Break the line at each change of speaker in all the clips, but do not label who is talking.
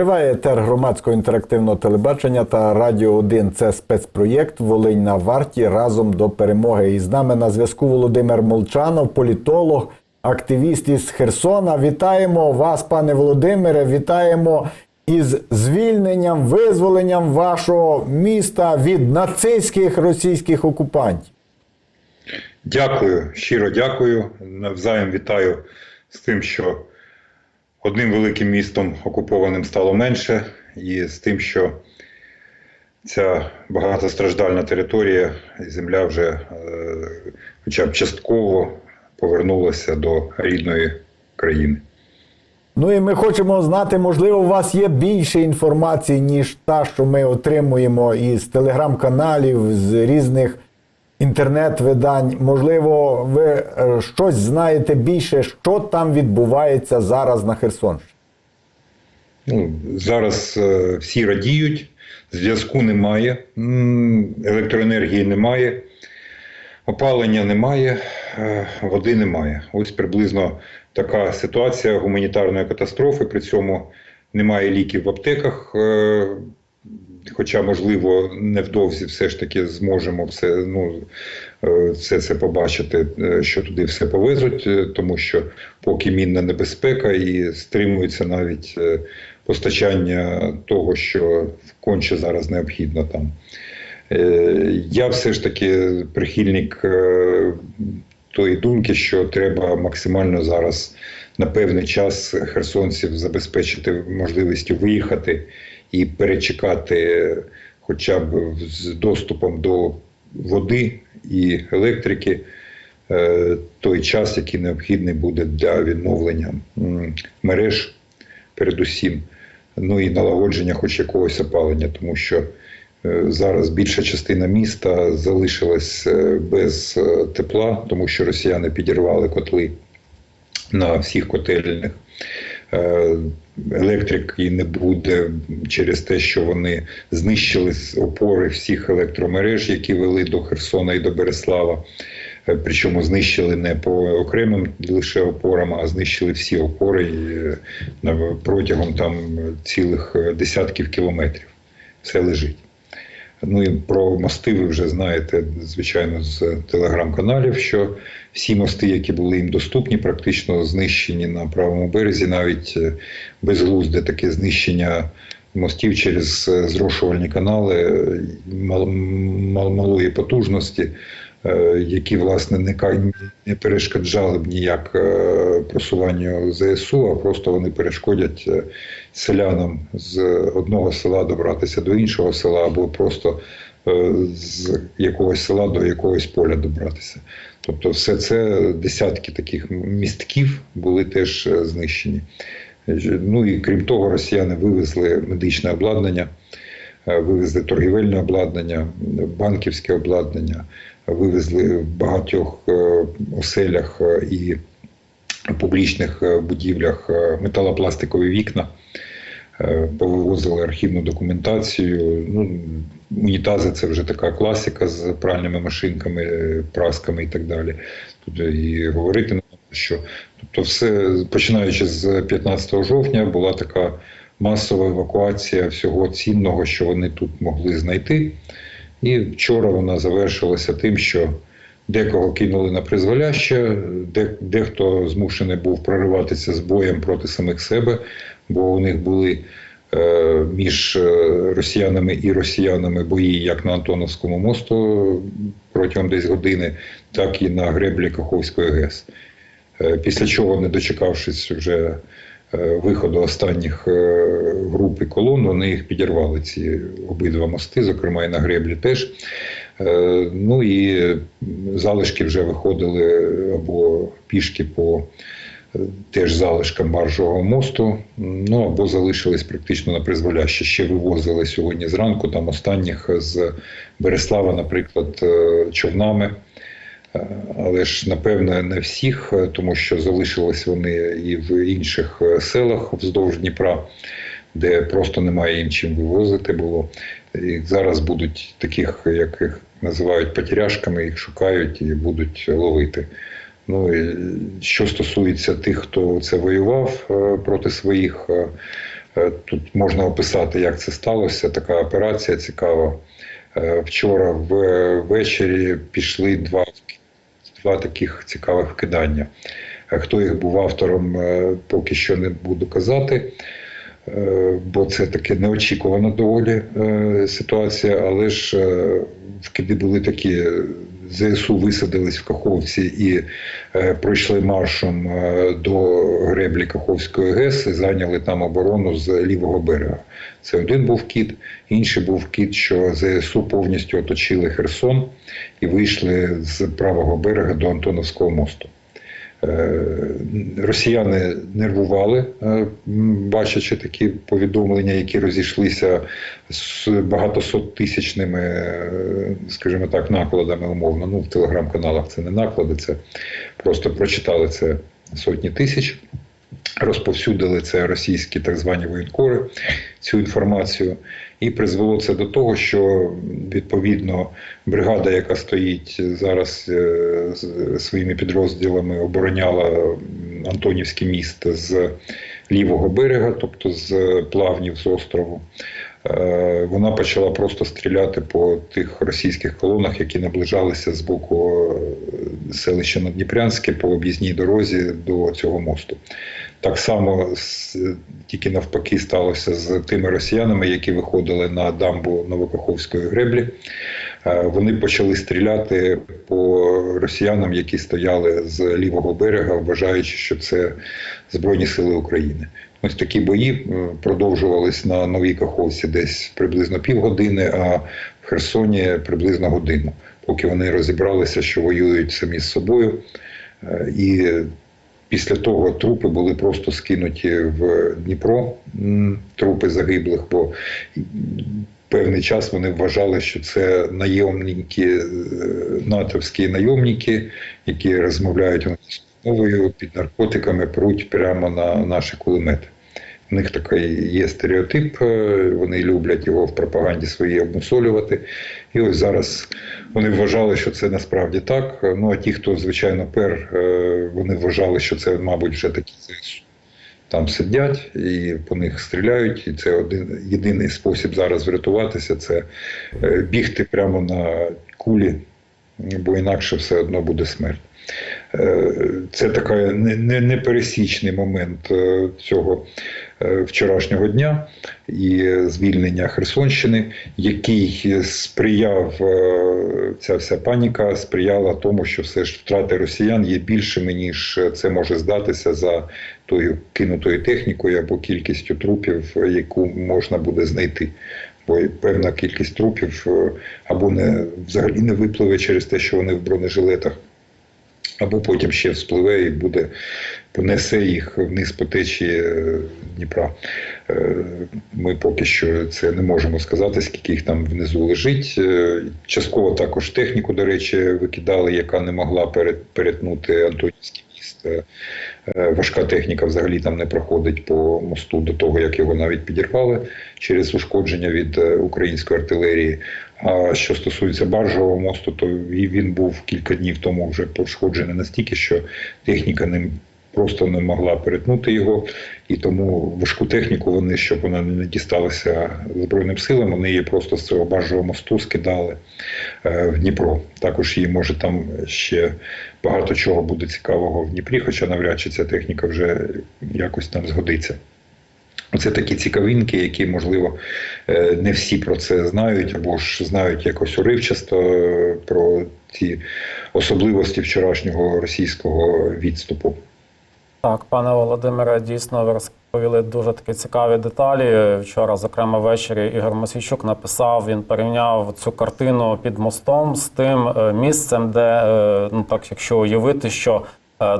Триває етер громадського інтерактивного телебачення та Радіо 1. Це спецпроєкт Волинь на варті разом до перемоги. І з нами на зв'язку Володимир Молчанов, політолог, активіст із Херсона. Вітаємо вас, пане Володимире. Вітаємо із звільненням, визволенням вашого міста від нацистських російських окупантів.
Дякую, щиро дякую. Навзаєм вітаю з тим, що одним великим містом окупованим стало менше, і з тим, що ця багатостраждальна територія і земля вже е, хоча б частково повернулася до рідної країни.
Ну і ми хочемо знати, можливо, у вас є більше інформації, ніж та, що ми отримуємо із телеграм-каналів, з різних інтернет-видань. Можливо, ви е, щось знаєте більше, що там відбувається зараз на Херсонщині.
Ну, зараз е, всі радіють, зв'язку немає, електроенергії немає, опалення немає, е, води немає. Ось приблизно така ситуація гуманітарної катастрофи. При цьому немає ліків в аптеках. Хоча, можливо, невдовзі все ж таки зможемо все, ну, е, все це побачити, е, що туди все повезуть, е, тому що поки мінна небезпека і стримується навіть постачання того, що конче зараз необхідно там. Я все ж таки прихильник тої думки, що треба максимально зараз на певний час херсонців забезпечити можливістю виїхати і перечекати хоча б з доступом до води і електрики е, той час, який необхідний буде для відновлення мереж, передусім, ну і налагодження хоч якогось опалення, тому що е, зараз більша частина міста залишилась е, без тепла, тому що росіяни підірвали котли на всіх котельних. Електрики не буде через те, що вони знищили опори всіх електромереж, які вели до Херсона і до Береслава. Е, Причому знищили не по окремим лише опорам, а знищили всі опори е, протягом там цілих е, десятків кілометрів. Все лежить. Ну і про мости ви вже знаєте, звичайно, з телеграм-каналів, що всі мости, які були їм доступні, практично знищені на правому березі, навіть е, безглузде таке знищення мостів через е, зрошувальні канали е, мал- мал- малої потужності, які власне не не перешкоджали б ніяк просуванню ЗСУ, а просто вони перешкодять селянам з одного села добратися до іншого села, або просто з якогось села до якогось поля добратися. Тобто, все це десятки таких містків були теж е, знищені. Ну і крім того, росіяни вивезли медичне обладнання, е, вивезли торгівельне обладнання, банківське обладнання, вивезли в багатьох е, оселях і публічних будівлях металопластикові вікна, повивозили архівну документацію. Ну, унітази це вже така класика з пральними машинками, е, прасками і так далі. Тут і говорити не що тобто, все починаючи з 15 жовтня була така масова евакуація всього цінного, що вони тут могли знайти. І вчора вона завершилася тим, що декого кинули на призволяще, де, дехто змушений був прориватися з боєм проти самих себе, бо у них були е, між е, росіянами і росіянами бої як на Антоновському мосту протягом десь години, так і на греблі Каховської ГЕС. Е, Після чого, не дочекавшись вже виходу останніх груп і колон, вони їх підірвали, ці обидва мости, зокрема і на греблі теж. Ну і залишки вже виходили або пішки по теж залишкам баржового мосту, ну або залишились практично на призволяще. Ще вивозили сьогодні зранку, там останніх з Береслава, наприклад, е, човнами. Е, Але ж напевно не всіх, е, тому що залишились вони і в інших селах вздовж Дніпра, де просто немає їм чим вивозити було. І зараз будуть таких, як їх називають потеряшками, їх шукають і будуть ловити. Ну і що стосується тих, хто це воював е, проти своїх, е, Е, Тут можна описати, як це сталося. Така операція цікава. Вчора ввечері пішли два, два таких цікавих вкидання. Хто їх був автором, поки що не буду казати, бо це таке неочікувана доволі ситуація, але ж вкиди були такі. ЗСУ висадились в Каховці і е, пройшли маршем е, до греблі Каховської ГЕС і зайняли там оборону з лівого берега. Це один був кіт, інший був кіт, що ЗСУ повністю оточили Херсон і вийшли з правого берега до Антоновського мосту. Е, Росіяни нервували, е, бачачи такі повідомлення, які розійшлися з багатосоттисячними, е, скажімо так, накладами умовно. Ну, в телеграм-каналах це не наклади, це просто прочитали це сотні тисяч. Розповсюдили це російські так звані воєнкори цю інформацію, і призвело це до того, що відповідно бригада, яка стоїть зараз е, з своїми підрозділами, обороняла м, Антонівський міст з лівого берега, тобто з плавнів з острову. Е, Вона почала просто стріляти по тих російських колонах, які наближалися з боку е, селища Надніпрянське по об'їзній дорозі до цього мосту. Так само тільки навпаки сталося з тими росіянами, які виходили на дамбу Новокаховської греблі. Е, Вони почали стріляти по росіянам, які стояли з лівого берега, вважаючи, що це Збройні Сили України. Ось такі бої е, продовжувались на Новій Каховці десь приблизно півгодини, а в Херсоні приблизно годину, поки вони розібралися, що воюють самі з собою. Е, І після того трупи були просто скинуті в Дніпро, трупи загиблих, бо певний час вони вважали, що це найомники, е, натовські найомники, які розмовляють мовою під наркотиками, пруть прямо на наші кулемети. У них такий є стереотип, е, вони люблять його в пропаганді своїй обмусолювати. І ось зараз вони вважали, що це насправді так. Ну а ті, хто звичайно пер, е, вони вважали, що це, мабуть, вже такі Там сидять і по них стріляють. І це один єдиний спосіб зараз врятуватися це е, бігти прямо на кулі, бо інакше все одно буде смерть. Е, Це такий не- не- непересічний момент цього вчорашнього дня і звільнення Херсонщини, який сприяв е, ця вся паніка, сприяла тому, що все ж втрати росіян є більшими, ніж це може здатися за тою кинутою технікою або кількістю трупів, яку можна буде знайти. Бо певна кількість трупів е, або не взагалі не випливе через те, що вони в бронежилетах, або потім ще вспливе і буде понесе їх вниз по течії е, Дніпра. Е, Ми поки що це не можемо сказати, скільки їх там внизу лежить. Е, Частково також техніку, до речі, викидали, яка не могла перет- перетнути Антонівський міст. Важка техніка взагалі там не проходить по мосту до того, як його навіть підірвали через ушкодження від української артилерії. Що стосується баржового мосту, то він був кілька днів тому вже пошкоджений настільки, що техніка ним просто не могла перетнути його, і тому важку техніку вони, щоб вона не дісталася Збройним силам, вони її просто з цього баржового мосту скидали е, в Дніпро. Також її може там ще багато чого буде цікавого в Дніпрі, хоча навряд чи ця техніка вже якось там згодиться. Це такі цікавинки, які, можливо, е, не всі про це знають, або ж знають якось уривчасто е, про ці особливості вчорашнього російського відступу.
Так, пане Володимире, дійсно ви розповіли дуже такі цікаві деталі. Вчора, зокрема, ввечері Ігор Мосійчук написав, він порівняв цю картину під мостом з тим е, місцем, де, ну так, якщо уявити, що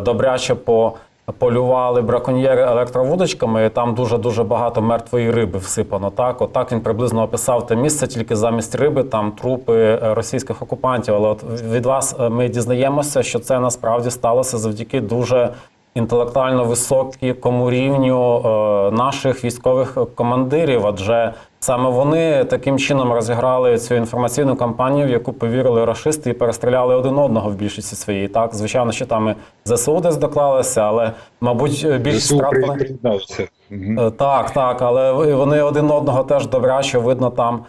добряче по. Полювали браконьєри електровудочками, і там дуже дуже багато мертвої риби всипано. Так, от він приблизно описав те місце, тільки замість риби там трупи е, російських окупантів. Але от від вас е, ми дізнаємося, що це насправді сталося завдяки дуже інтелектуально високому рівню е, наших військових командирів, адже саме вони таким чином розіграли цю інформаційну кампанію, в яку повірили рашисти і перестріляли один одного в більшості своїй. Так, звичайно, що там і ЗСУ десь доклалися, але мабуть більшість
ЗСУ
втрат вони-
приєдналися. Мгм.
Е, Так, так, але вони один одного теж добряче, видно, там е,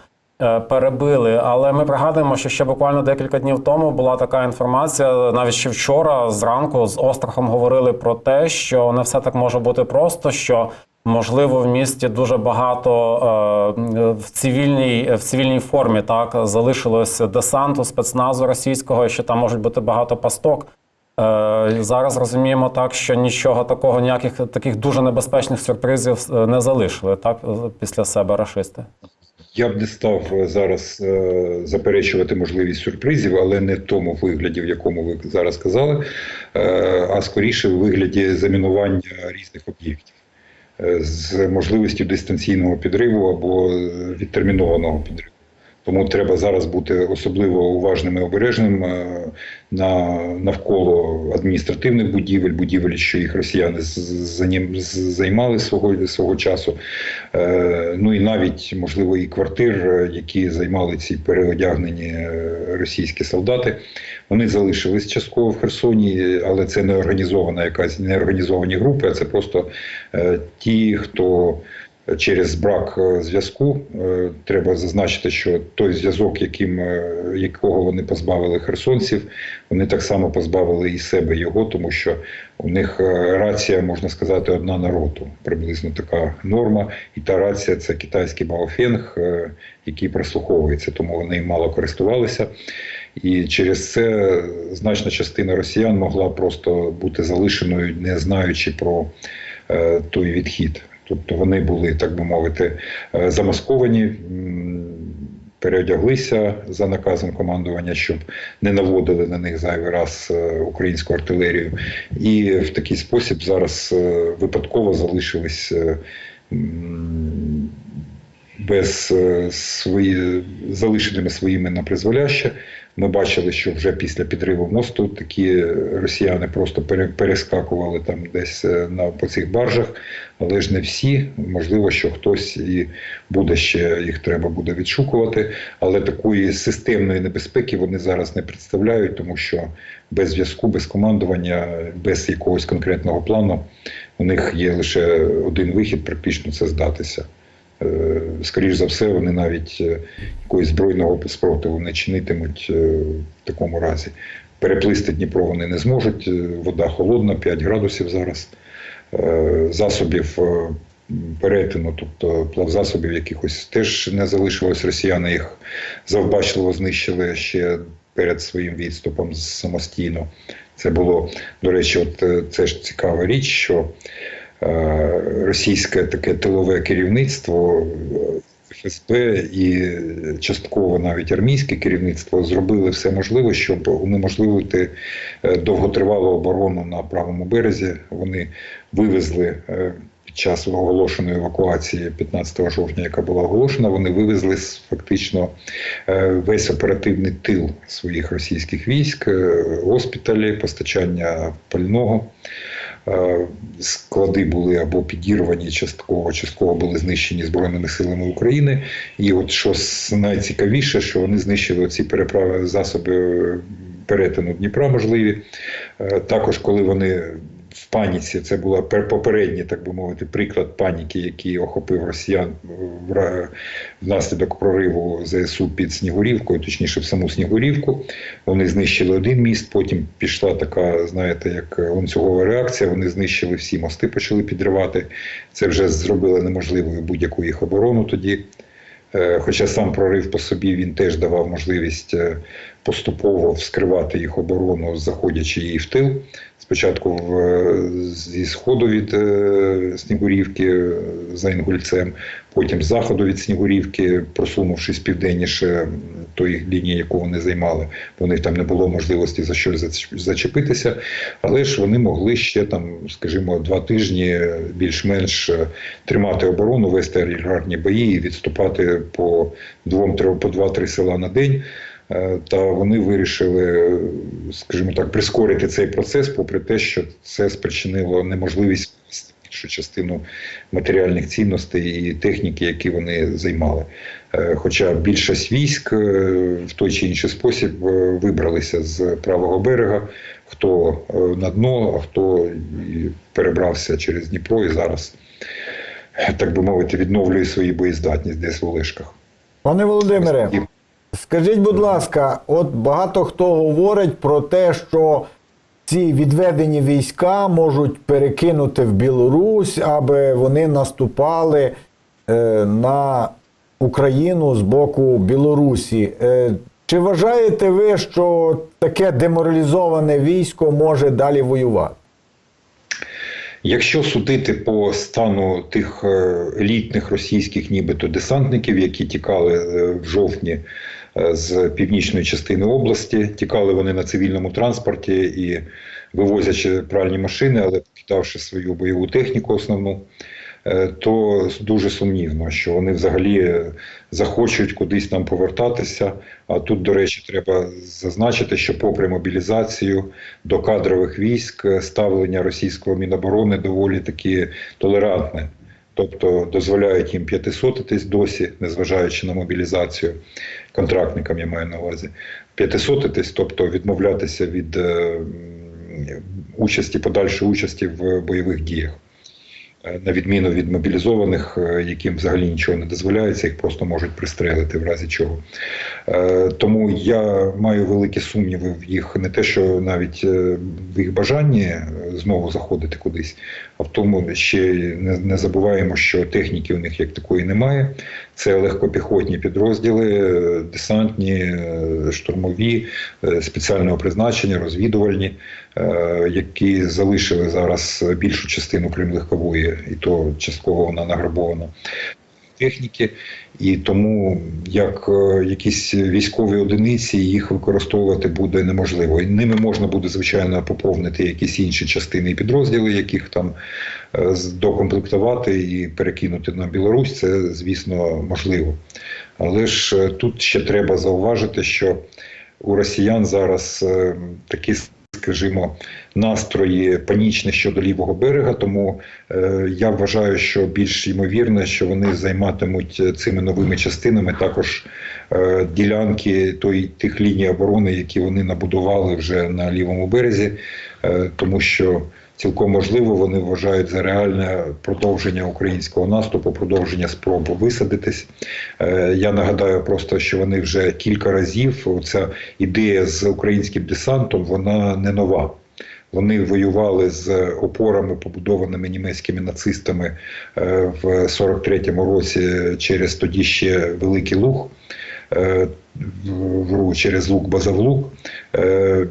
перебили. Але ми пригадуємо, що ще буквально декілька днів тому була така інформація. Навіть ще вчора зранку з острахом говорили про те, що не все так може бути просто. що Можливо, в місті дуже багато е, в цивільній в цивільній формі так залишилось десанту спецназу російського, що там можуть бути багато пасток. Е, Зараз розуміємо так, що нічого такого, ніяких таких дуже небезпечних сюрпризів е, не залишили так е, після себе рашисти.
Я б не став е, зараз е, заперечувати можливість сюрпризів, але не в тому вигляді, в якому ви зараз казали, е, а скоріше в вигляді замінування різних об'єктів з можливістю дистанційного підриву або відтермінованого підриву. Тому треба зараз бути особливо уважним і обережним е, на навколо адміністративних будівель, будівель, що їх росіяни займали свого свого часу. Е, Ну і навіть можливо і квартир, е, які займали ці переодягнені російські солдати. Вони залишились частково в Херсоні, але це не організована якась не організовані групи, а це просто ті, хто через брак е, зв'язку. Е, Треба зазначити, що той зв'язок, яким, е, якого вони позбавили херсонців, вони так само позбавили і себе його, тому що у них рація, можна сказати, одна на роту. Приблизно така норма. І та рація це китайський Баофенг, який прослуховується, тому вони мало користувалися. І через це значна частина росіян могла просто бути залишеною, не знаючи про той відхід. Тобто вони були, так би мовити, е, замасковані, переодяглися за наказом командування, щоб не наводили на них зайвий раз е, українську артилерію. І в такий спосіб зараз е, випадково залишились. Без свої залишеними своїми на призволяще. Ми бачили, що вже після підриву мосту такі росіяни просто пере- перескакували там десь е, на по цих баржах, але ж не всі. Можливо, що хтось і буде ще їх треба буде відшукувати. Але такої системної небезпеки вони зараз не представляють, тому що без зв'язку, без командування, без якогось конкретного плану у них є лише один вихід, практично це здатися. Е, Скоріш за все, вони навіть е, якогось збройного спротиву не чинитимуть е, в такому разі. Переплисти Дніпро вони не зможуть. Вода холодна, 5 градусів зараз. Засобів перетину, тобто плавзасобів якихось теж не залишилось. Росіяни їх завбачливо знищили ще перед своїм відступом самостійно. Це було, до речі, от це ж цікава річ, що російське таке тилове керівництво е, ФСБ і частково навіть армійське керівництво зробили все можливе, щоб унеможливити е, довготривалу оборону на правому березі. Вони вивезли е, під час оголошеної евакуації 15 жовтня, яка була оголошена, вони вивезли фактично е, весь оперативний тил своїх російських військ, е, госпіталі, постачання пального. Е, Склади були або підірвані частково, частково були знищені Збройними силами України. І от що найцікавіше, що вони знищили ці переправи засоби перетину Дніпра можливі. Е, Також, коли вони в паніці, це пер- попередній, так би мовити, приклад паніки, який охопив росіян ра- внаслідок прориву ЗСУ під Снігурівкою, точніше в саму Снігурівку. Вони знищили один міст, потім пішла така, знаєте, як ланцюгова реакція. Вони знищили всі мости, почали підривати. Це вже зробило неможливою будь-яку їх оборону тоді. Е, Хоча сам прорив по собі він теж давав можливість е, поступово вскривати їх оборону, заходячи її в тил. Спочатку в, е, зі сходу від е, Снігурівки е, за Інгульцем, потім з заходу від Снігурівки, просунувшись південніше тої лінії, яку вони займали, бо у них там не було можливості за щось зач- зачепитися. Але ж вони могли ще там, скажімо, два тижні більш-менш е, тримати оборону, вести арільгарні бої і відступати по двом, по два-три села на день. Е, Та вони вирішили, скажімо так, прискорити цей процес, попри те, що це спричинило неможливість більшу частину матеріальних цінностей і техніки, які вони займали. Е, Хоча більшість військ е, в той чи інший спосіб вибралися з правого берега, хто на дно, а хто перебрався через Дніпро і зараз, так би мовити, відновлює свою боєздатність десь в Олешках.
Пане Володимире, скажіть, будь ласка, от багато хто говорить про те, що ці відведені війська можуть перекинути в Білорусь, аби вони наступали е, на Україну з боку Білорусі. Е, чи вважаєте ви, що таке деморалізоване військо може далі воювати?
Якщо судити по стану тих е, елітних російських нібито десантників, які тікали е, в жовтні з північної частини області, тікали вони на цивільному транспорті і вивозячи пральні машини, але покидавши свою бойову техніку основну, е, то дуже сумнівно, що вони взагалі е, захочуть кудись там повертатися. А тут, до речі, треба зазначити, що попри мобілізацію до кадрових військ е, ставлення російського міноборони доволі таки толерантне. Тобто дозволяють їм п'ятисотитись досі, незважаючи на мобілізацію контрактникам, я маю на увазі. П'ятисотитись, тобто відмовлятися від е, участі, подальшої участі в бойових діях. На відміну від мобілізованих, е, яким взагалі нічого не дозволяється, їх просто можуть пристрелити в разі чого. Е, Тому я маю великі сумніви в їх не те, що навіть е, в їх бажанні знову заходити кудись, а в тому ще не, забуваємо, що техніки у них як такої немає. Це легкопіхотні підрозділи, десантні, штурмові, спеціального призначення, розвідувальні, які залишили зараз більшу частину Кремлевкової, і то частково вона награбована техніки, і тому як е, якісь військові одиниці їх використовувати буде неможливо. І ними можна буде звичайно поповнити якісь інші частини і підрозділи, яких там е, докомплектувати і перекинути на Білорусь. Це звісно можливо. Але ж е, тут ще треба зауважити, що у росіян зараз е, такі. Скажімо, настрої панічні щодо лівого берега, тому е, я вважаю, що більш ймовірно, що вони займатимуть цими новими частинами. Також е, ділянки той, тих ліній оборони, які вони набудували вже на лівому березі, е, тому що цілком можливо вони вважають за реальне продовження українського наступу, продовження спроб висадитись. Е, Я нагадаю просто, що вони вже кілька разів ця ідея з українським десантом вона не нова. Вони воювали з опорами, побудованими німецькими нацистами е, в 43-му році через тоді ще Великий Луг, е, через Луг Базавлук. Е,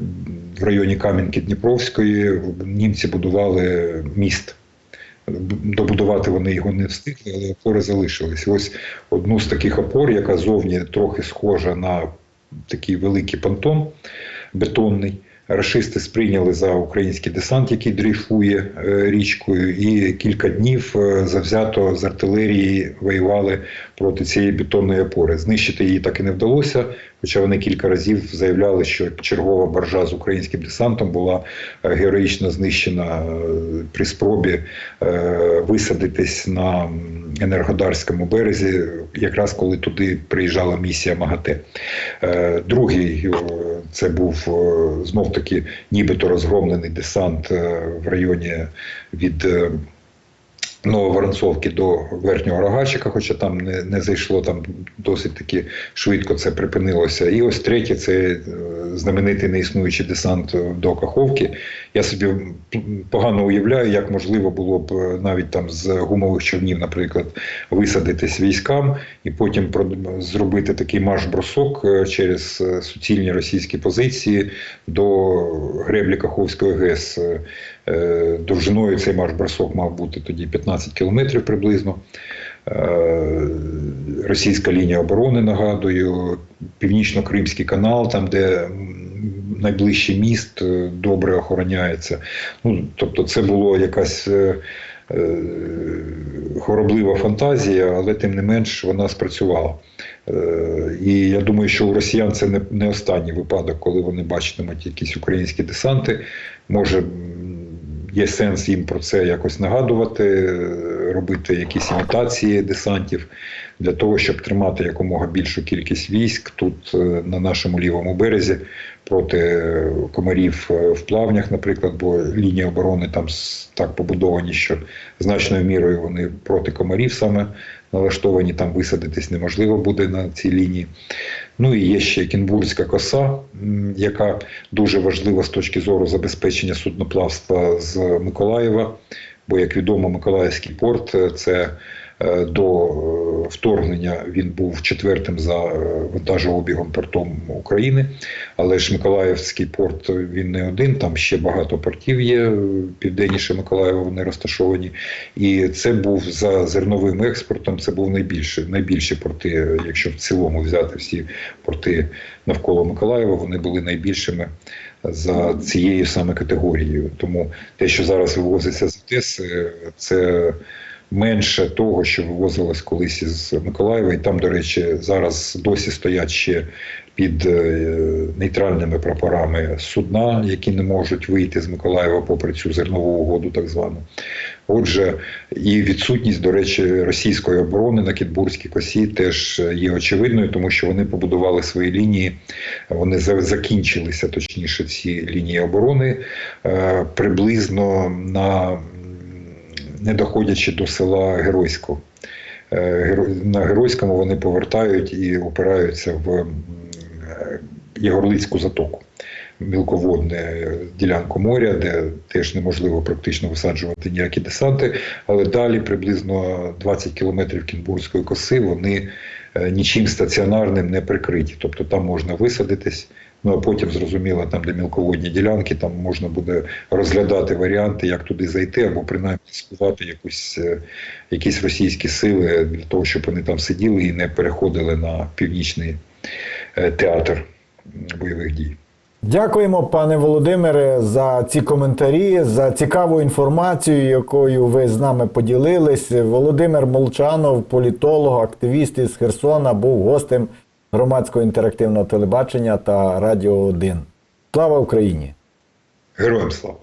В районі Кам'янки Дніпровської німці будували міст. Добудувати вони його не встигли, але опори залишились. Ось одну з таких опор, яка зовні трохи схожа на такий великий понтон бетонний. Рашисти сприйняли за український десант, який дрейфує е, річкою, і кілька днів завзято з артилерії воювали проти цієї бетонної опори. Знищити її так і не вдалося, хоча вони кілька разів заявляли, що чергова баржа з українським десантом була е, героїчно знищена е, при спробі е, висадитись на Енергодарському березі, якраз коли туди приїжджала місія МАГАТЕ. Другий це був знов таки нібито розгромлений десант в районі від Нововоронцовки до верхнього Рогачика, хоча там не, не зайшло, там досить таки швидко це припинилося. І ось третє це е, знаменитий неіснуючий десант до Каховки. Я собі погано уявляю, як можливо було б е, навіть там з гумових човнів, наприклад, висадитись військам і потім зробити такий марш-бросок е, через е, суцільні російські позиції до греблі Каховської ГЕС. Довжиною цей марш-бросок мав бути тоді 15 кілометрів приблизно. Російська лінія оборони, нагадую, Північно-Кримський канал, там, де найближчий міст е, добре охороняється. Ну, тобто, це було якась е, е, фантазія, але тим не менш вона спрацювала. І я думаю, що у росіян це не, останній випадок, коли вони бачитимуть якісь українські десанти. Може, є сенс їм про це якось нагадувати, робити якісь імітації десантів для того, щоб тримати якомога більшу кількість військ тут на нашому лівому березі проти комарів е, в плавнях, наприклад, бо лінії оборони там так побудовані, що значною мірою вони проти комарів саме налаштовані, там висадитись неможливо буде на цій лінії. Ну і є ще Кінбурзька коса, яка дуже важлива з точки зору забезпечення судноплавства з Миколаєва. Бо, як відомо, Миколаївський порт е, це до е, вторгнення він був четвертим за е, вантажообігом портом України. Але ж Миколаївський порт е, він не один, там ще багато портів є. е, Південніше Миколаєва вони розташовані. І це був за зерновим експортом. Це був найбільше, найбільші порти, е, якщо в цілому взяти всі порти навколо Миколаєва, вони були найбільшими за цією саме категорією. Тому те, що зараз вивозиться з Одеси, це менше того, що вивозилось колись із Миколаєва. І там, до речі, зараз досі стоять ще під е, нейтральними прапорами судна, які не можуть вийти з Миколаєва попри цю зернову угоду, так звану. Отже, і відсутність, до речі, російської оборони на Кітбурзькій косі теж є очевидною, тому що вони побудували свої лінії, вони закінчилися, точніше, ці лінії оборони е, приблизно на не доходячи до села Геройського. Е, На Геройському вони повертають і опираються в м, е, Єгорлицьку затоку. Мілководну ділянку моря, де теж неможливо практично висаджувати ніякі десанти, але далі приблизно 20 кілометрів Кінбурзької коси вони е, нічим стаціонарним не прикриті. Тобто там можна висадитись. Ну а потім зрозуміло, там, де мілководні ділянки, там можна буде розглядати варіанти, як туди зайти, або принаймні скувати якусь, е, якісь російські сили для того, щоб вони там сиділи і не переходили на північний е, театр бойових дій.
Дякуємо, пане Володимире, за ці коментарі, за цікаву інформацію, якою ви з нами поділились. Володимир Молчанов, політолог, активіст із Херсона, був гостем громадського інтерактивного телебачення та Радіо 1. Слава Україні!
Героям слава!